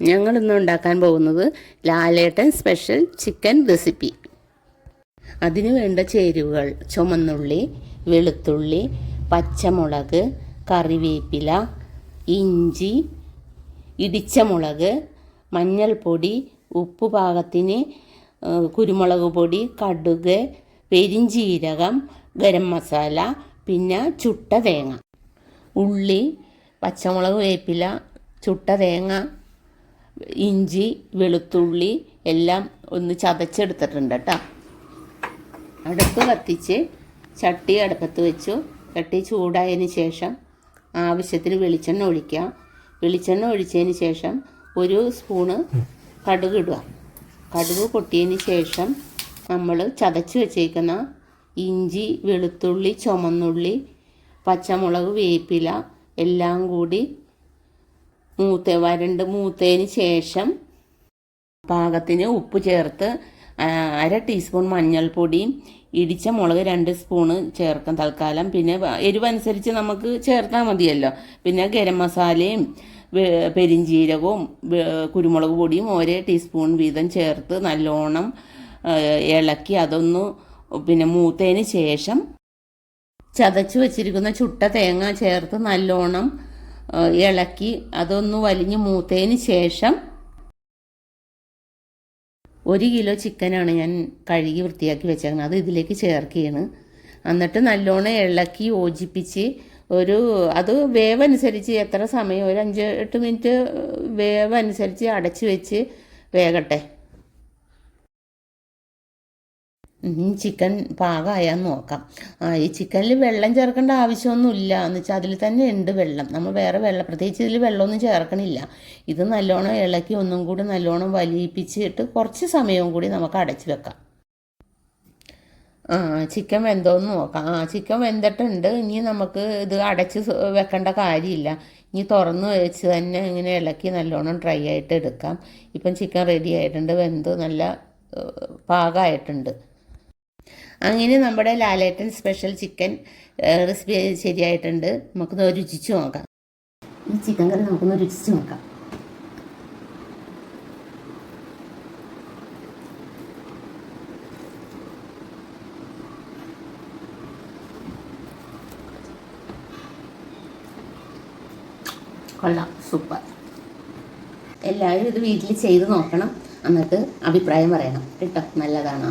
ഞങ്ങൾ ഇന്ന് ഉണ്ടാക്കാൻ പോകുന്നത് ലാലേട്ടൻ സ്പെഷ്യൽ ചിക്കൻ റെസിപ്പി. അതിന് വേണ്ട ചേരുവകൾ ചുമന്നുള്ളി വെളുത്തുള്ളി പച്ചമുളക് കറിവേപ്പില ഇഞ്ചി ഇടിച്ച മുളക് മഞ്ഞൾപ്പൊടി ഉപ്പ് പാകത്തിന് കുരുമുളക് പൊടി കടുക് പെരിഞ്ചീരകം ഗരം മസാല പിന്നെ ചുട്ട തേങ്ങ. ഉള്ളി പച്ചമുളക് വേപ്പില ചുട്ട തേങ്ങ ഇഞ്ചി വെളുത്തുള്ളി എല്ലാം ഒന്ന് ചതച്ചെടുത്തിട്ടുണ്ട് കേട്ടോ. അടുപ്പ് കത്തിച്ച് ചട്ടി അടുപ്പത്ത് വെച്ചു. ചട്ടി ചൂടായതിന് ശേഷം ആവശ്യത്തിന് വെളിച്ചെണ്ണ ഒഴിക്കുക. വെളിച്ചെണ്ണ ഒഴിച്ചതിന് ശേഷം ഒരു സ്പൂണ് കടുക് ഇടുക. കടുക് പൊട്ടിയതിന് ശേഷം നമ്മൾ ചതച്ച് വെച്ചേക്കുന്ന ഇഞ്ചി വെളുത്തുള്ളി ചുമന്നുള്ളി പച്ചമുളക് വേപ്പില എല്ലാം കൂടി മൂത്ത വരണ്ട്. മൂത്തതിന് ശേഷം പാകത്തിന് ഉപ്പ് ചേർത്ത് അര ടീസ്പൂൺ മഞ്ഞൾപ്പൊടിയും ഇടിച്ച മുളക് രണ്ട് സ്പൂണ് ചേർക്കാം തൽക്കാലം. പിന്നെ എരിവനുസരിച്ച് നമുക്ക് ചേർത്താൽ മതിയല്ലോ. പിന്നെ ഗരം മസാലയും പെരിഞ്ചീരകവും കുരുമുളക് പൊടിയും ഒരേ ടീസ്പൂൺ വീതം ചേർത്ത് നല്ലോണം ഇളക്കി അതൊന്ന് പിന്നെ മൂത്തതിന് ശേഷം ചതച്ച് വെച്ചിരിക്കുന്ന ചുട്ട തേങ്ങ ചേർത്ത് നല്ലോണം ഇളക്കി അതൊന്ന് വലിഞ്ഞ് മൂത്തതിന് ശേഷം ഒരു കിലോ ചിക്കനാണ് ഞാൻ കഴുകി വൃത്തിയാക്കി വെച്ചേക്കുന്നത്. അത് ഇതിലേക്ക് ചേർക്കുകയാണ്. എന്നിട്ട് നല്ലോണം ഇളക്കി യോജിപ്പിച്ച് ഒരു അത് വേവ് അനുസരിച്ച് എത്ര സമയം? ഒരു അഞ്ച് എട്ട് മിനിറ്റ് വേവ് അനുസരിച്ച് അടച്ചു വെച്ച് വേകട്ടെ. ചിക്കൻ പാകമായാന്ന് നോക്കാം. ആ ഈ ചിക്കനിൽ വെള്ളം ചേർക്കേണ്ട ആവശ്യമൊന്നുമില്ല. എന്ന് വെച്ചാൽ അതിൽ തന്നെ ഉണ്ട് വെള്ളം. നമ്മൾ വേറെ വെള്ളം പ്രത്യേകിച്ച് ഇതിൽ വെള്ളമൊന്നും ചേർക്കണില്ല. ഇത് നല്ലോണം ഇളക്കി ഒന്നും കൂടി നല്ലോണം വലിയിപ്പിച്ചിട്ട് കുറച്ച് സമയവും കൂടി നമുക്ക് അടച്ചു വെക്കാം. ആ ചിക്കൻ വെന്തോന്ന് നോക്കാം. ആ ചിക്കൻ വെന്തിട്ടുണ്ട്. ഇനി നമുക്ക് ഇത് അടച്ച് വെക്കേണ്ട കാര്യമില്ല. ഇനി തുറന്ന് വെച്ച് തന്നെ ഇങ്ങനെ ഇളക്കി നല്ലോണം ഡ്രൈ ആയിട്ട് എടുക്കാം. ഇപ്പം ചിക്കൻ റെഡി ആയിട്ടുണ്ട്. വെന്ത് നല്ല പാകമായിട്ടുണ്ട് അങ്ങനെ നമ്മുടെ ലാലേട്ടൻ സ്പെഷ്യൽ ചിക്കൻ റെസിപ്പി ശരിയായിട്ടുണ്ട്. നമുക്കൊന്ന് രുചിച്ച് നോക്കാം. ഈ ചിക്കൻ കറി നമുക്കൊന്ന് രുചിച്ച് നോക്കാം. കൊള്ളാം സൂപ്പർ എല്ലാവരും ഇത് വീട്ടിൽ ചെയ്ത് നോക്കണം. എന്നിട്ട് അഭിപ്രായം പറയണം. കേട്ടോ നല്ലതാണോ